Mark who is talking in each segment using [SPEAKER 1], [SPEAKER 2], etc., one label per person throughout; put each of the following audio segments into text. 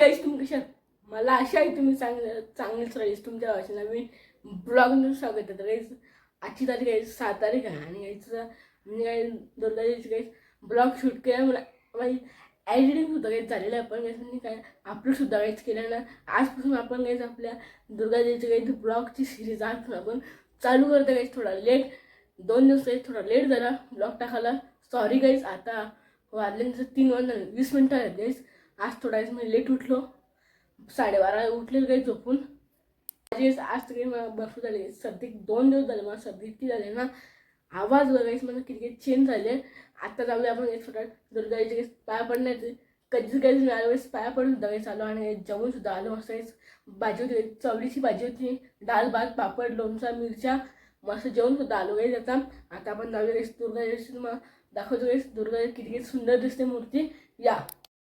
[SPEAKER 1] काहीच तुम्ही कशा? मला आशा आहे तुम्ही चांगलं चांगलेच राहील तुमच्या भाषा नवीन ब्लॉग स्वागत आहे. तर काहीच आजची तारीख आहे सात तारीख आहे. आणि यायचं म्हणजे काही दुर्गाजीची काही ब्लॉग शूट केला मला. म्हणजे एडिटिंग सुद्धा काही झालेलं आहे. पण काही म्हणजे काय अपलोड सुद्धा काहीच केलं ना आजपासून आपण काहीच आपल्या दुर्गाजीची काही ब्लॉगची सिरीज आजपासून आपण चालू करतो काहीच थोडा लेट दोन दिवस काही थोडा लेट झाला ब्लॉग टाकायला. सॉरी काहीच आता वाजल्यानंतर तीन वाजता वीस मिनटं आहेत काहीच आज थोडा वेळेस मी लेट उठलो. साडेबारा उठले काही झोपून. माझी आज तरी मला बर्फ झाली. सर्दी दोन दिवस झाले मला सर्दी इतकी झाली ना. आवाज बघायचं मला किती काही चेंज झाले. आत्ता जाऊया आपण एक थोडा दुर्गाची काही पाया पडण्याचे कधीच कधीच मी वेळेस पाया पडून सुद्धा काही चालू आणि जेवण सुद्धा आलो. मस्त भाजी होती. चवळीची भाजी होती. डाळ भात पापड लोणचा मिरच्या. मस्त जेवण सुद्धा आलो काही त्याचा आता आपण जाऊया काही दुर्गा मग दाखवतो काही दुर्गा किती सुंदर दिसते मूर्ती. या.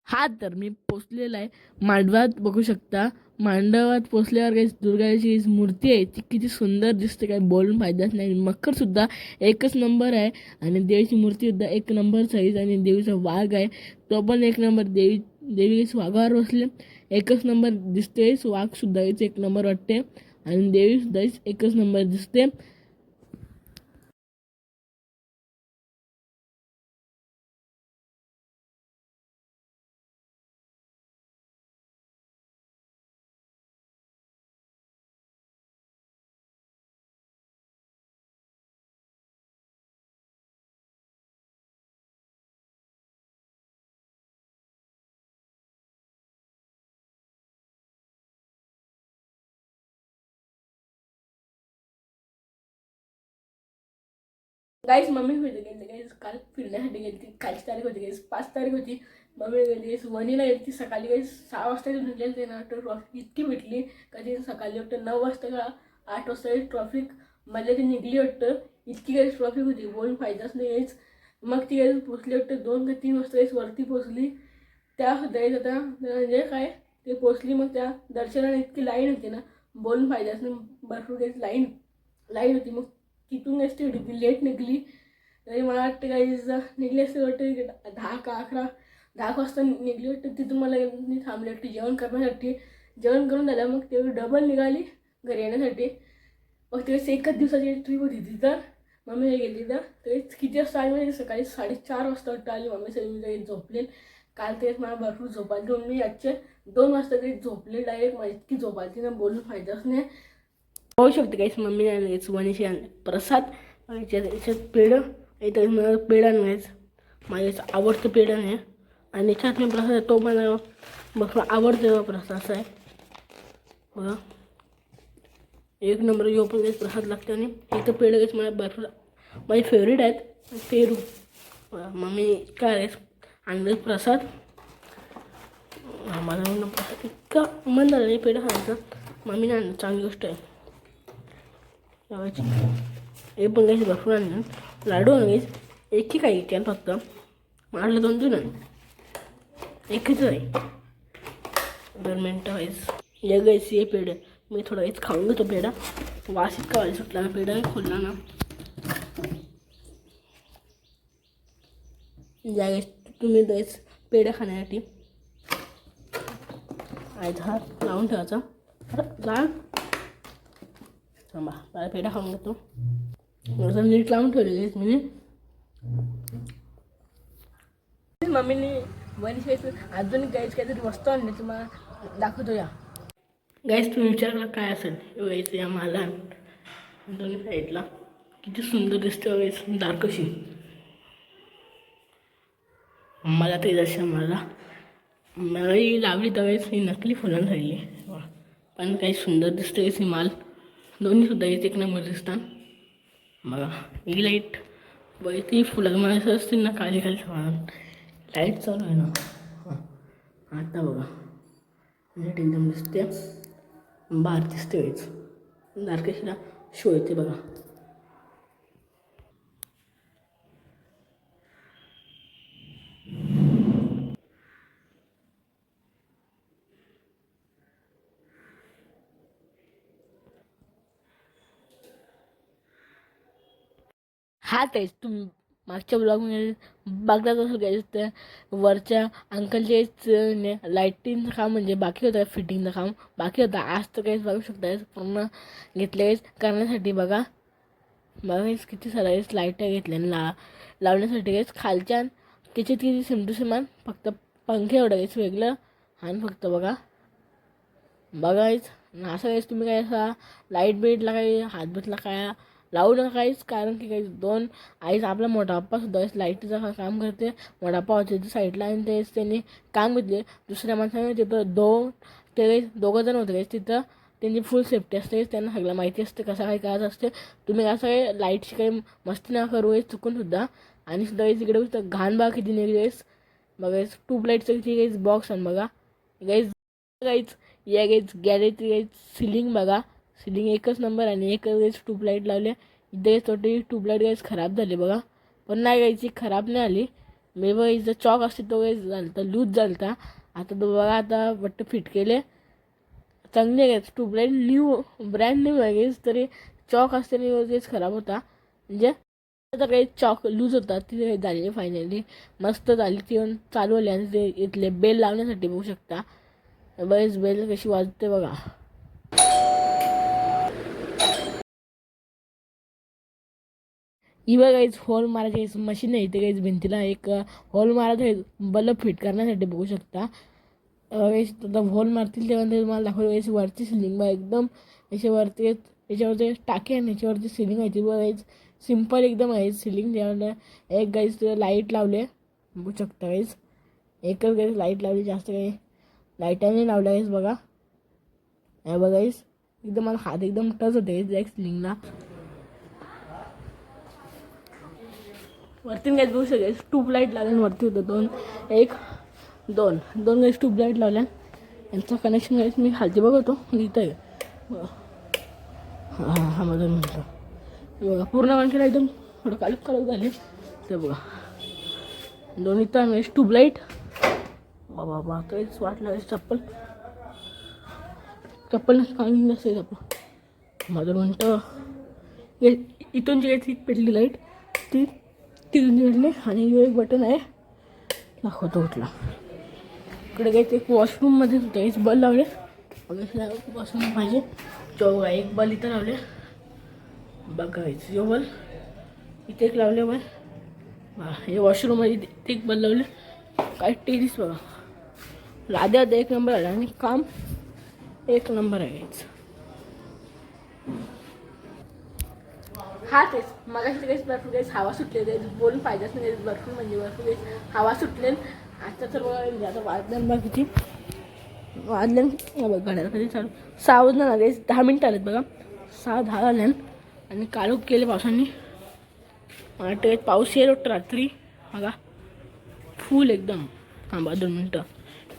[SPEAKER 1] हा तर मी पोचलेला आहे. मांडवात बघू शकता. मांडवात पोचल्यावर काही दुर्गाची मूर्ती आहे. ती किती सुंदर दिसते. काही बोलून फायदाच नाही. मखरसुद्धा एकच नंबर आहे. आणि देवीची मूर्तीसुद्धा एक नंबर साईज आणि देवीचा वाघ आहे. तो पण एक नंबर देवी देवी वाघावर बसले. एकच नंबर दिसते. वाघसुद्धा एक नंबर वाटते. आणि देवीसुद्धा एकच नंबर दिसते. गाईस मम्मी होते गेली गाईस काल फिरण्यासाठी गेली ती कालची तारीख होती गाईस पाच तारीख होती. मम्मी गेली गाईस वनीला गेली ती सकाळी गाईस सहा वाजता निघाली ते ना ट्रॉफिक इतकी भेटली. कधी सकाळी वाटतं नऊ वाजता का आठ वाजता ट्रॉफिक मला ती निघली वाटतं. इतकी गाईस ट्रॉफिक होती. बोलून फायदाच नाही गाईस मग ती गाईस पोचली वाटतं. दोन का तीन वाजता गाईस वरती पोचली त्या गाईस आता म्हणजे काय? ते पोचली मग त्या दर्शनाला इतकी लाईन होती ना बोलून फायदाच नाही. भरपूर गाईस लाईन लाईन होती. मग तिथून असते ती लेट निघली. तरी मला वाटतं काही निघली असते वाटतं दहा का अकरा दहा वाजता निघली वाटतं तिथून मला मी थांबली वाटते जेवण करण्यासाठी. जेवण करून झालं मग ते डबल निघाली घरी येण्यासाठी. मग तेच एकच दिवसाची ट्रीप होती ती तर. मम्मी गेली तर. तेच किती वाजता आली म्हणजे सकाळी साडेचार वाजता वाटतं आली मम्मी. सगळी काही काल तेच मला भरपूर झोपायची मम्मी मी आजचे दोन वाजता तरी झोपले. डायरेक्ट मला इतकी झोपायची ना बोलून फायदाच नाही. पाहू शकते काहीच मम्मी आणलेच वनिशी आणले प्रसाद याच्यात याच्यात पेढं इथं मला पेढा आणायचं. माझ्या आवडतं पेढं नाही. आणि याच्यात मी प्रसाद तो मला बघ आवडतं प्रसाद असा आहे. बघा. एक नंबर यो पण प्रसाद लागतो आणि इथं पेढं काहीच मला भरपूर माझे फेवरेट आहेत. पेरू. मम्मी काय आहे आणलं प्रसाद. मला प्रसाद इतका मन झालं नाही पेढं खायचं. मम्मीने आणलं चांगली गोष्ट आहे. लावायची हे पण काही भरपूर आणलं लाडू आणलीस एक काही त्यात फक्त आणलं दोन दोन आण एकच आहे दोन मिनटं व्हायच या गायच हे पेढं मी थोडा वेळेस खाऊन घेतो पेढा वास इतका वाईट सुटला ना पेढा खोलला ना या गायस तुम्ही द्यायच पेढा खाण्यासाठी आयचा हा लावून ठेवायचा जा थांबा मला पेढा खाऊन घेतो. असं नीट लावून ठेवलेली आहेस मी. मम्मीने वनिश अजून गाईच काहीतरी वस्तू आणली तुम्हाला दाखवतो या गाईस तुम्ही विचारला काय असेल गाईच या मला दोन्ही साईडला. किती सुंदर दिसते हो गाईस डार्क अशी. मला ते जसं मला मला ही लावली त्यावेळेस ही नकली फुलं राहिली पण काही सुंदर दिसते हो ही माल. दोन्हीसुद्धा येते एक नंबर दिसतात. बघा ही लाइट बघ ती फुलं मला असं असतील ना काळजी खाली लाइट चालू आहे ना. हां. आता बघा. लाइट एकदम दिसते. बार दिसते. वेळेस दारकेशीला शो येते बघा. हा आहे. तुम मागच्या ब्लॉगमध्ये बघलाच असेल गाईज तर वरच्या अंकलचेच लाईटिंगचं काम म्हणजे बाकी होतं फिटिंगचं काम बाकी होतं. आज तर काहीच बघू शकता पूर्ण घेतले करण्यासाठी बघा. बघा किती साऱ्या लाइट घेतल्या ला लावण्यासाठी काहीच खालच्या त्याच्यात किती सेम टू समान फक्त पंखे एवढं काहीच वेगळं. आणि फक्त बघा. बघायच असं काहीच तुम्ही काय असा लाइट बीटला काही हातभीतला काय लावू नका काहीच कारण की काही दोन आईज आपला मोठाप्पा सुद्धा लाईटीचं काम करते. मोठाप्पा होते साईडला आणि तेच त्यांनी काम घेतले. दुसऱ्या माणसाने तिथं दोन ते दोघं जण होते तिथं त्यांची फुल सेफ्टी असते त्यांना सगळं माहिती असते कसं काय करायचं असते. तुम्ही असं काही लाईटची काही मस्ती नका करू आहे चुकून सुद्धा. आणि सुद्धा काही तिकडे घाण बाग किती निघली आहेस बघा ट्यूबलाईटचं किती काही बॉक्स आणि बघा. गाईज गाईज या गाईज गॅरेजची गाईज सिलिंग बघा. सिलिंग एकच नंबर आणि एकच वेळेस ट्यूबलाईट लावल्या. इथे थोडी ट्यूबलाईट गाईज खराब झाली बघा. पण नाही गायची खराब नाही आली. मे बघा इथं चॉक असते तो वेळेस झालता लूज झालता. आता तो बघा आता वाटतं फिट केले. चांगले gas tubelight new brand new आहे गाईज तरी चॉक असते वेळेस खराब होता. म्हणजे आता काही चॉक लूज होता ती काही झाली फायनली मस्त झाली ती येऊन चालू आली आणि ते इथले बेल लावण्यासाठी बघू शकता. बरेच बेल कशी वाजते बघा. ही गाईज होल हॉल मारायची मशीन आहे. इथे गाईज भिंतीला एक हॉल मारायचं आहे बल्ब फिट करण्यासाठी बघू शकता. आता हॉल मारतील तेव्हा ते तुम्हाला दाखवलं याची वरची सिलिंग बा एकदम. याच्यावरती याच्यावरती टाके आणि याच्यावरती सिलिंग आहे. ती बघायच सिंपल एकदम आहे. सिलिंग त्यावर एक गाईज लाइट लावले. बघू शकता गाईज एकच गाईज लाइट लावली जास्त काही लाईटाने लावल्या गाईज बघा. हे बघा गाईज एकदम मला हात एकदम टच होते एक सिलिंगला वरती काहीच बघू शकेल ट्यूबलाईट लावल्यान वरती होतं दोन. एक दोन. दोन गाईज ट्यूबलाईट लावल्या यांचं कनेक्शन गाईज मी खालती बघतो इथं आहे. हां हां माझं म्हटलं. बघा पूर्ण माणसाला एकदम. थोडं कालूक कालूक झाले. ते बघा. दोन इथं म्हणजे ट्यूबलाईट बाबा बा काहीच वाटलं चप्पल. चप्पल काढून नसेल चप्पल. माझं म्हणतं इथून जी आहे ती पेटली लाइट ती तिथून पेटली आणि हे एक बटन आहे दाखवतो उठला. इकडे काही ते वॉशरूममध्ये सुद्धा एक बल लावले. वॉशरूम पाहिजे. चौघा एक बल इथं लावले. बघायचं जो बल इथे एक लावले बल. हे वॉशरूममध्ये ते एक बल लावले. काय टेरिस बघा. लाद्या आता एक नंबर आला. आणि काम एक नंबर आहे. हा तेच. मग तेच भरपूर काहीच हवा सुटले तेच. बोलून पाहिजेच नाही भरपूर म्हणजे भरपूर काही हवा सुटले आता तर बघा म्हणजे आता वाजलं बघा किती. वाजल्यान बघ घड्याला कधी चालू. सहा वाजलं ना काहीच दहा मिनटं आलेत बघा. सहा दहा झाल्यान आणि काळोख केले पावसाने. वाटतं पाऊस येईल वाटतं रात्री. बघा. फुल एकदम. थांबा दोन मिनटं.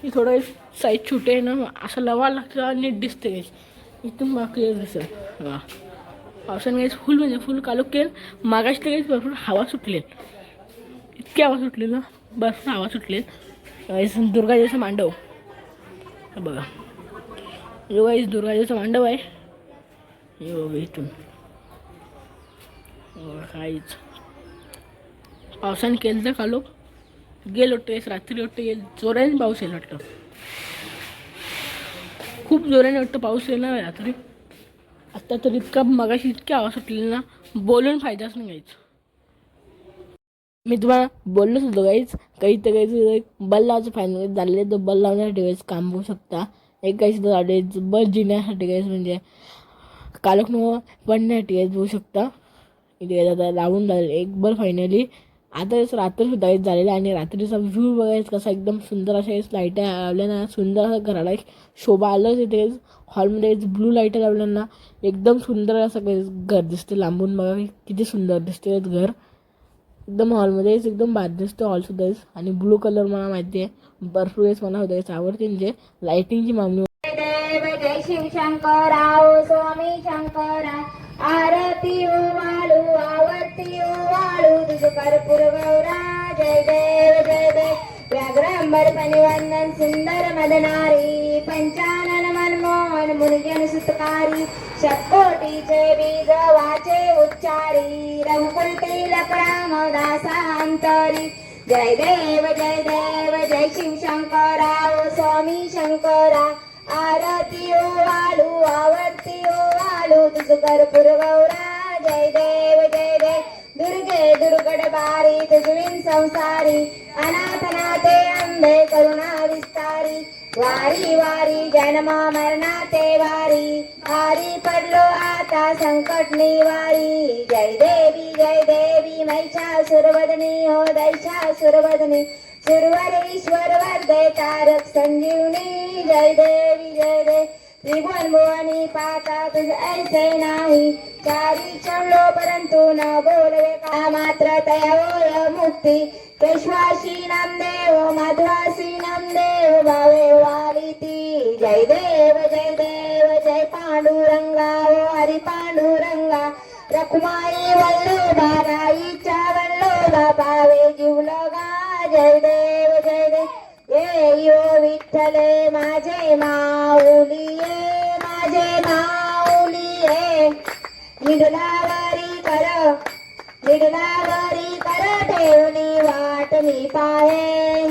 [SPEAKER 1] ही थोडं साईज छोटे आहे ना असं लवा लागतं आणि नीट दिसते इथून बघा क्लिअर दिसेल बघा. पावसाने गाईस फुल म्हणजे फुल कालो केल. मागाशी गाईस काहीच भरपूर हवा सुटलेल इतकी हवा सुटलेलं. भरपूर हवा सुटलेल दुर्गादेवीचं मांडव. बघा. जो गाईस दुर्गादेवीचं मांडव आहे. हे बघा इथून. काहीच पावसाने केलं. तर कालोख गेल वाटतं रात्री वाटतं येईल जोराने पाऊस येईल वाटतं खूप जोराने वाटतं पाऊस येणार रात्री. आत्ता तर इतका मगाशी इतक्या आवाज सुटलेली ना बोलून फायदाच नाही गायच मी तुम्हाला बोललोच होतो गाईच काही तर काही बल लावायचं फायनल झालेलं तर बल लावण्यासाठी वेळेस काम होऊ शकता. एक गाईच झाले बल जिण्यासाठी गाईच म्हणजे कालक न पडण्यासाठी होऊ शकता. इथे आता लावून झाले एक बल फायनली आता रात्र सुद्धा एक झालेलं आहे आणि रात्रीचा व्ह्यू बघायचं कसा एकदम सुंदर अशा लाइट लावल्याना सुंदर असं घराला एक शोभा आलंच इथे हॉलमध्ये ब्लू लाइट लावल्यांना एकदम सुंदर असं काही घर दिसते लांबून बघा किती सुंदर दिसते घर. एकदम हॉलमध्येच एकदम बाद दिसते हॉल हॉलसुद्धा आणि ब्लू कलर मला माहिती आहे भरपूर वेळेस मला होतं आवडते. म्हणजे लाईटिंगची मागणी
[SPEAKER 2] जय शिव स्वामी शंकरा. आरती ओ वाळू आवरती वाळू तुझ कर्पूर व्याघ्रांबर परिवंदन सुंदर मदनारी पंचानन मनमोहन मुनिजन सुतकारी शतकोटीचे बीज वाचे उच्चारी रघुकुल रघुकुलती लकडामदासांतरी जय देव जय देव जय शिव शंकरा ओ स्वामी शंकरा। आरती ओ वाळू आवर्ती ओ वाळू तुझ कर्पूर गौरा जय देव दुर्गे दुर्गड बारी तुझविन संसारी अनाथनाथे अंबे करुणा विस्तारी वारी वारी जन्म मरणाते वारी आरी पडलो आता संकट निवारी जय देवी जय देवी मैषा सुरवदनी हो दैशा सुरवदनी सुरवर ईश्वर वर्धे तारक संजीवनी जय देवी जय देव त्रिभुवन भुवनी पाता तुझ ऐसे नाही चारी चढलो परंतु न बोलवे का? मात्र तया मुक्ती. केशवाशी नामदेव माधवासी नामदेव भावे वालिती जय देव जय देव जय पांडुरंगा ओ हरी पांडुरंगा. रखुमाई वल्लभा राईच्या वल्लभा पावे जीवलगा जय देव जय देव ये यो विठ्ठले माझे माऊलिये माझे माऊलिये निडलावारी कर निडलावारी कर ठेवली वाट मी पाहे.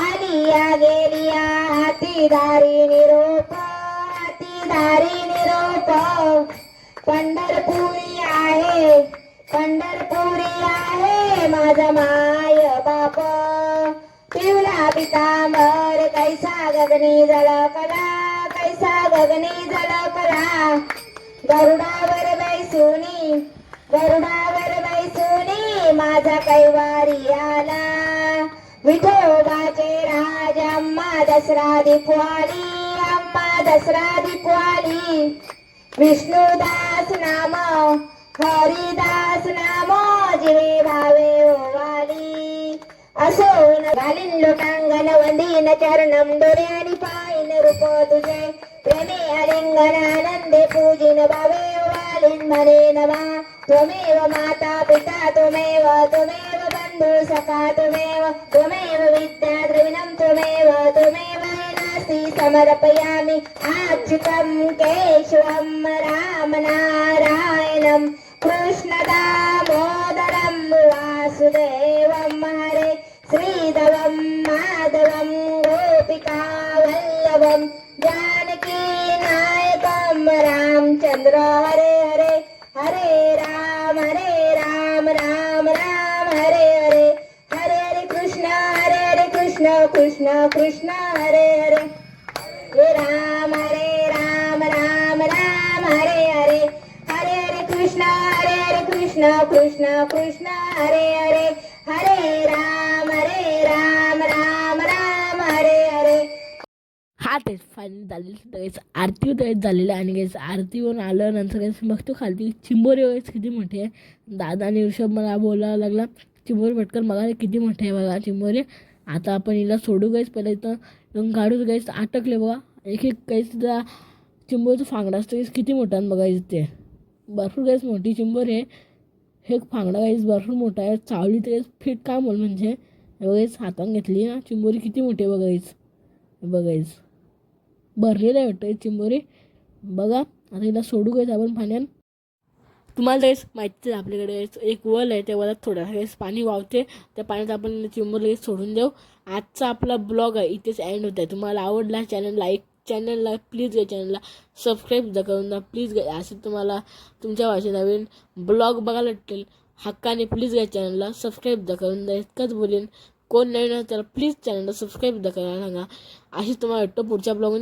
[SPEAKER 2] आली या गेली या हातीदारी निरोप हातीदारी निरोप. पंढरपुरी आहे पंढरपुरी आहे माझा माय बाप. पिवला पितांबर कैसा गगनी झळकला कैसा गगनी झळकला गरुडावर बैसुनी गरुडावर बैसुनी माझा कैवारी आला. विठोबाचे राज अम्मा दसरा दिपवाली अम्मा दसरा दिपवाली. विष्णुदास नाम हरिदास नाम जिवे भावे ओवाली. असो न घालीन लोटांगण वंदीन चरणम डोरे आणि पायन रूप तुझे. प्रेमे अलिंगन आनंदे पूजिन भावे ओवालीन म्हणे नवा त्वमेव माता पिता त्वमेव त्वमेव बंधु सखा त्वमेव त्वमेव विद्या द्रविणं त्वमेव त्वमेव नास्ति समर्पयामि अच्युतं केशवं रामनारायणं कृष्णदामोदरं वासुदेवं Ram, Hare Hare, Hare Ram, Hare Ram, Ram Ram, Hare Hare, Hare Hare Krishna, Hare Hare Krishna, Krishna Krishna, Hare Hare, Hare Ram, Hare Ram, Ram Ram, Hare Hare, Hare Hare Krishna, Hare Hare Krishna, Krishna Krishna, Hare Hare, Hare Ram.
[SPEAKER 1] हा तेच final झालेलं गाईस आरती गाईस झालेलं आहे. आणि गाईस आरतीवरून आलं नंतर गाईस बघतो खालती चिंबोरी वगैरे किती मोठी आहे. दादा आणि ऋषभ मला बोलायला लागला चिंबोरी भटकर बघा किती मोठी आहे बघा चिंबोरी. आता आपण हिला सोडू गाईस पहिला इथं. काढूच काढू गाईस अटकले बघा. एक एक गाईस तिथं चिंबोरीचं फांगडा असतं गाईस किती मोठा आहे बघा इथे ते. भरपूर गाईस मोठी चिंबोरी आहे. हे फांगडा गाईस भरपूर मोठा आहे. चावली तर फिट काम होईल म्हणजे. हे हातान घेतली ना. चिंबोरी किती मोठी आहे बघायच बघायच भरलेलं आहे वाटतं चिंबोरी. बघा आता हिला सोडू गायचं आपण पाण्यात तुम्हाला तेच माहिती आहे आपल्याकडे एक वल आहे त्या वलात थोडं वेळेस पाणी वावते त्या पाण्यात आपण चिंबोर लगेच सोडून देऊ. आजचा आपला ब्लॉग आहे इथेच एंड होत आहे. तुम्हाला आवडला चॅनल लाईक चॅनलला प्लीज या चॅनलला सबस्क्राईब द करून द्या. प्लीज घ्या असे तुम्हाला तुमच्या भाषेत नवीन ब्लॉग बघायला भेटेल हक्काने प्लीज घ्या चॅनलला सबस्क्राईब द करून द्या. इतकंच बोलेन. कोण नवीन आहे त्याला प्लीज चॅनलला सबस्क्राईब द करायला सांगा. अशी तुम्हाला वाटतं पुढच्या ब्लॉगमध्ये